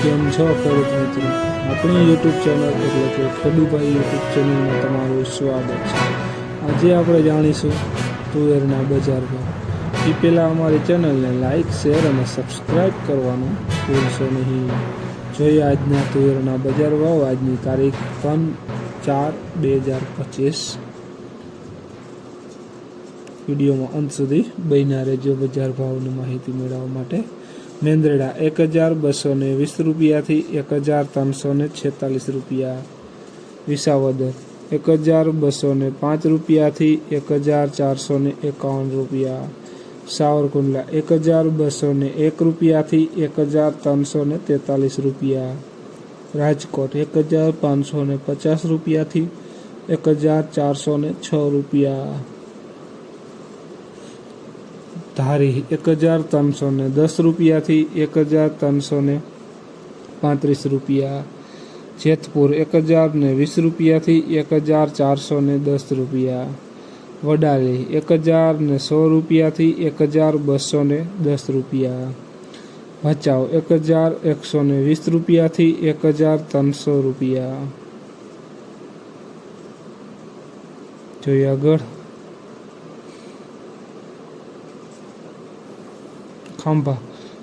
કેમ છો ખેડૂત મિત્રો? આપણી યુટ્યુબ ચેનલ એટલે કે ખેડૂભાઈ યુટ્યુબ ચેનલમાં તમારું સ્વાગત છે. આજે આપણે જાણીશું તુવેરના બજાર ભાવ. એ પહેલાં અમારી ચેનલને લાઇક શેર અને સબસ્ક્રાઈબ કરવાનું ભૂલશો નહીં. જોઈએ આજના તુવેરના બજાર ભાવ આજની તારીખ ત્રણ ચાર બે હજાર પચીસ. વિડીયોમાં અંત સુધી બન્યા રહેજો બજાર ભાવની માહિતી મેળવવા માટે. મેંદરડા એક હજાર બસો ને વીસ રૂપિયાથી એક હજાર ત્રણસો ને છેતાલીસ રૂપિયા. વિસાવદર એક હજાર બસો ને પાંચ રૂપિયાથી એક હજાર ચારસો ને એકાવન રૂપિયા. સાવરકુંડલા એક હજાર બસો ને એક રૂપિયાથી એક હજાર ત્રણસો ને તેતાલીસ રૂપિયા. રાજકોટ એક હજાર પાંચસો ને પચાસ રૂપિયાથી એક હજાર ચારસો ને છ રૂપિયા. ધારી એક હજાર ત્રણસો ને દસ રૂપિયાથી એક હજાર ત્રણસો ને પાંત્રીસ રૂપિયા. જેતપુર એક હજાર ને વીસ રૂપિયાથી એક હજાર ચારસો ને દસ રૂપિયા. વડાલી એક હજાર ને સો રૂપિયાથી એક હજાર બસો ને દસ રૂપિયા. ભચાઉ એક હજાર એકસો ને વીસ રૂપિયાથી એક હજાર ત્રણસો રૂપિયા. જોઈએ આગળ. ખાંભા,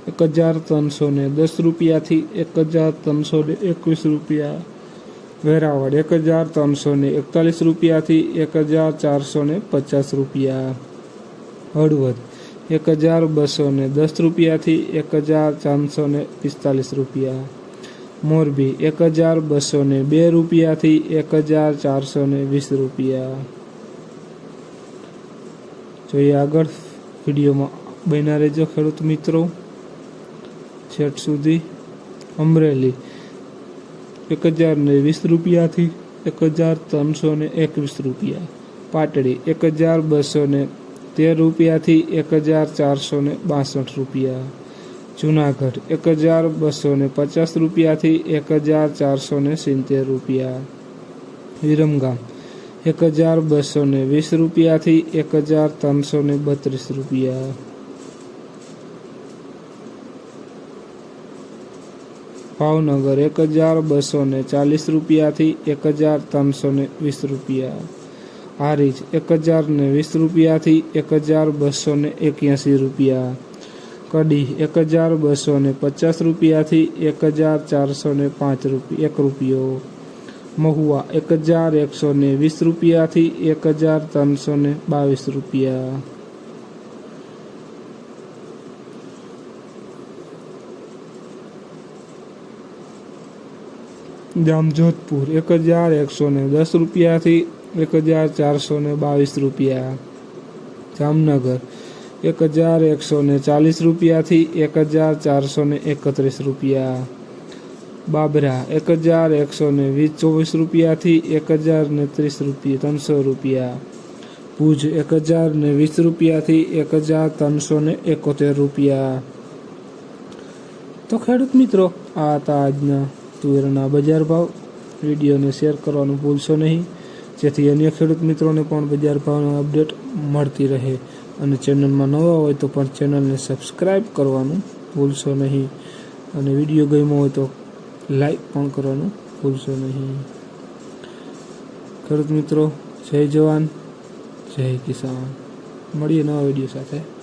એક હજાર ત્રણસો ને દસ રૂપિયાથી એક હજાર ત્રણસો ને એકવીસ રૂપિયા. વેરાવળ, એક હજાર ત્રણસો ને એકતાલીસ રૂપિયાથી એક હજાર ચારસો ને પચાસ રૂપિયા. હળવદ, એક હજાર બસો ને દસ રૂપિયાથી એક હજાર ચારસો ને પિસ્તાલીસ રૂપિયા. મોરબી, એક હજાર બસો ને બે રૂપિયાથી એક હજાર ચારસો ને વીસ રૂપિયા. જોઈએ આગળ વિડીયોમાં. બન્યા રહેજો ખેડૂત મિત્રો. છેટ સુધી અમરેલી એક હજાર ને વીસ રૂપિયાથી એક હજાર ત્રણસો ને એકવીસ રૂપિયા. પાટડી એક હજાર બસો ને તેર રૂપિયાથી એક હજાર ચારસો ને બાસઠ રૂપિયા. જુનાગઢ એક હજાર બસો ને પચાસ રૂપિયાથી એક હજાર ચારસો ને સિત્તેર રૂપિયા. વિરમગામ એક હજાર બસો ને વીસ રૂપિયાથી એક હજાર ત્રણસો ને બત્રીસ રૂપિયા. ભાવનગર એક હજાર બસો ને ચાલીસ રૂપિયાથી એક હજાર ત્રણસો ને વીસ રૂપિયા. હારીજ એક હજાર ને વીસ રૂપિયાથી એક હજાર બસો ને એક્યાસી રૂપિયા. કડી એક હજાર બસો ને પચાસ રૂપિયાથી એક હજાર ચારસો ને પાંચ રૂપિયા એક રૂપિયો. મહુવા એક હજાર એકસો ને વીસ રૂપિયાથી એક હજાર ત્રણસો ને બાવીસ રૂપિયા. જામજોધપુર, એક હજાર એકસો ને દસ રૂપિયાથી એક હજાર ચારસો ને બાવીસ રૂપિયા. જામનગર, એક હજાર એકસો ને ચાલીસ રૂપિયાથી એક હજાર ચારસો ને એકત્રીસ રૂપિયા. બાબરા, એક હજાર એકસો ને વીસ ચોવીસ રૂપિયાથી એક હજાર ને ત્રીસ રૂપિયા, ત્રણસો રૂપિયા. ભુજ, એક હજાર ને વીસ રૂપિયાથી એક હજાર ત્રણસો ને એકોતેર રૂપિયા. તો ખેડૂત મિત્રો, આ હતા આજના તુવેરના બજાર ભાવ. વિડીયોને શેર કરવાનું ભૂલશો નહીં. જેથી અન્ય ખેડૂત મિત્રોને પણ બજાર ભાવનો અપડેટ મળતી રહે. અને ચેનલમાં નવા હોય તો પણ ચેનલને સબસ્ક્રાઈબ કરવાનું ભૂલશો નહીં. અને વીડિયો ગમ્યો હોય તો લાઈક પણ કરવાનું ભૂલશો નહીં. ખેડૂત મિત્રો, જય જવાન, જય કિસાન. મળીએ નવા વીડિયો સાથે.